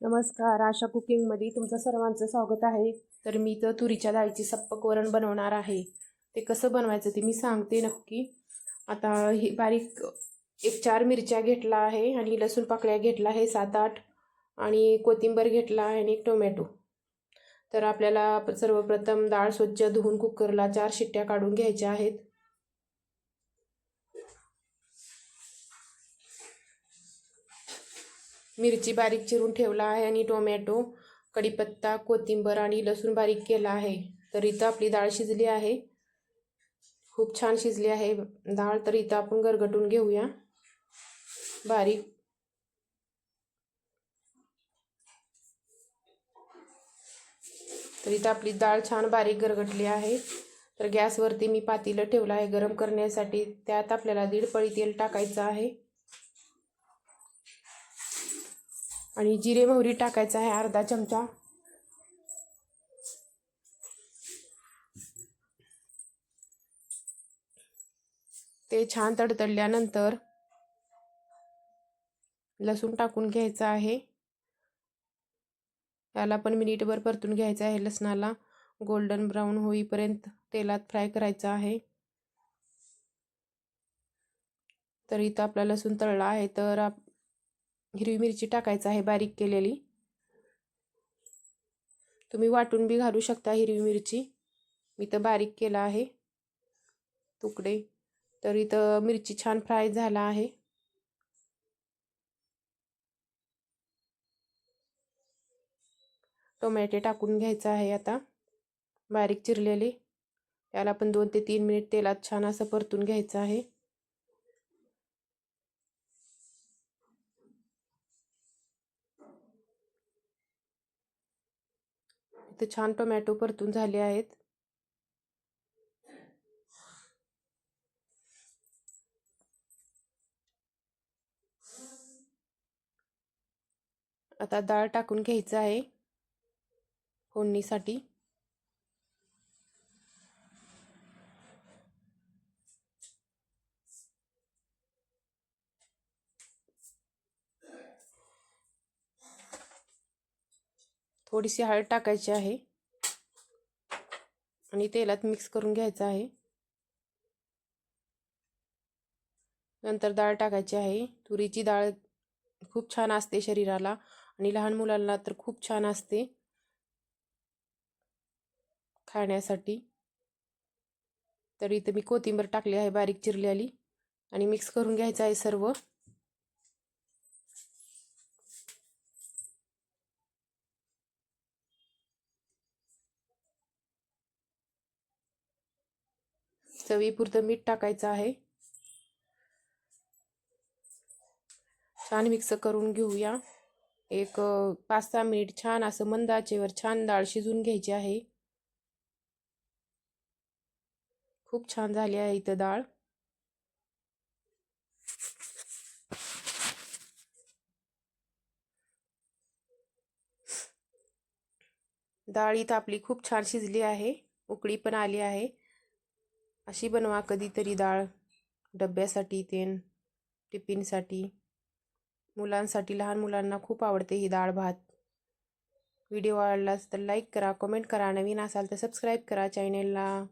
नमस्कार आशा कुकिंगमध्ये तुमचं सर्वांचं स्वागत आहे. तर मी तर तुरीच्या डाळीची सप्पक वरण बनवणार आहे. ते कसं बनवायचं ते मी सांगते नक्की. आता ही बारीक एक चार मिरच्या घेतला आहे आणि लसूण पाकळ्या घेतला आहे सात आठ. आणि कोथिंबर घेतला आहे आणि एक टोमॅटो. तर आपल्याला सर्वप्रथम डाळ स्वच्छ धुवून कुकरला चार शिट्ट्या काढून घ्यायच्या आहेत. मिरची बारीक चिरून ठेवला आहे आणि टोमॅटो कढीपत्ता कोथिंबर आणि लसूण बारीक केला आहे. तर इथं आपली डाळ शिजली आहे. खूप छान शिजली आहे डाळ. तर इथं आपण गरगटून घेऊया. बारीक. तर इथं आपली डाळ छान बारीक गरगटली आहे. तर गॅसवरती मी पातेलं ठेवलं आहे. गरम करण्यासाठी त्यात आपल्याला दीड पळी तेल टाकायचं आहे. आणि जिरे मोहरी टाकायचं आहे अर्धा चमचा. ते छान तडतडल्यानंतर लसूण टाकून घ्यायचा आहे. याला पण मिनिटभर परतून घ्यायचं आहे. लसणाला गोल्डन ब्राऊन होईपर्यंत तेलात फ्राय करायचा आहे. तर इथं आपला लसूण तळला आहे. तर आप हिरवी मिरची टाकायचं आहे बारीक केलेली. तुम्ही वाटून बी घालू शकता हिरवी मिरची. मी तर बारीक केला आहे. तुकडे. तर इथं मिरची छान फ्राय झाला आहे. टोमॅटे टाकून घ्यायचं आहे आता. बारीक चिरलेले. याला पण दोन ते तीन मिनिट तेलात छान असं परतून घ्यायचं आहे. इथे छान टोमॅटो परतून झाले आहेत. आता डाळ टाकून घ्यायचं आहे फोडणीसाठी. थोडीशी हळद टाकायची आहे. आणि तेलात मिक्स करून घ्यायचं आहे. नंतर डाळ टाकायची आहे. तुरीची डाळ खूप छान असते शरीराला आणि लहान मुलांना तर खूप छान असते. खाण्यासाठी. तर इथं मी कोथिंबीर टाकली आहे बारीक चिरलेली. आणि मिक्स करून घ्यायचं आहे सर्व. चवीपुरतं मीठ टाकायचं आहे. छान मिक्स करून घेऊया. एक पाच सहा मिनिट छान असं मंद आचेवर छान डाळ शिजून घ्यायची आहे. खूप छान झाली आहे इथं डाळ. डाळ इथं आपली खूप छान शिजली आहे. उकळी पण आली आहे. अशी बनवा कधीतरी डाळ. डब्यासाठी तेन टिफिनसाठी. मुलांसाठी लहान मुलांना खूप आवडते ही डाळ भात. व्हिडिओ आवडलाच तर लाईक करा कमेंट करा. नवीन असाल तर सबस्क्राईब करा चॅनेलला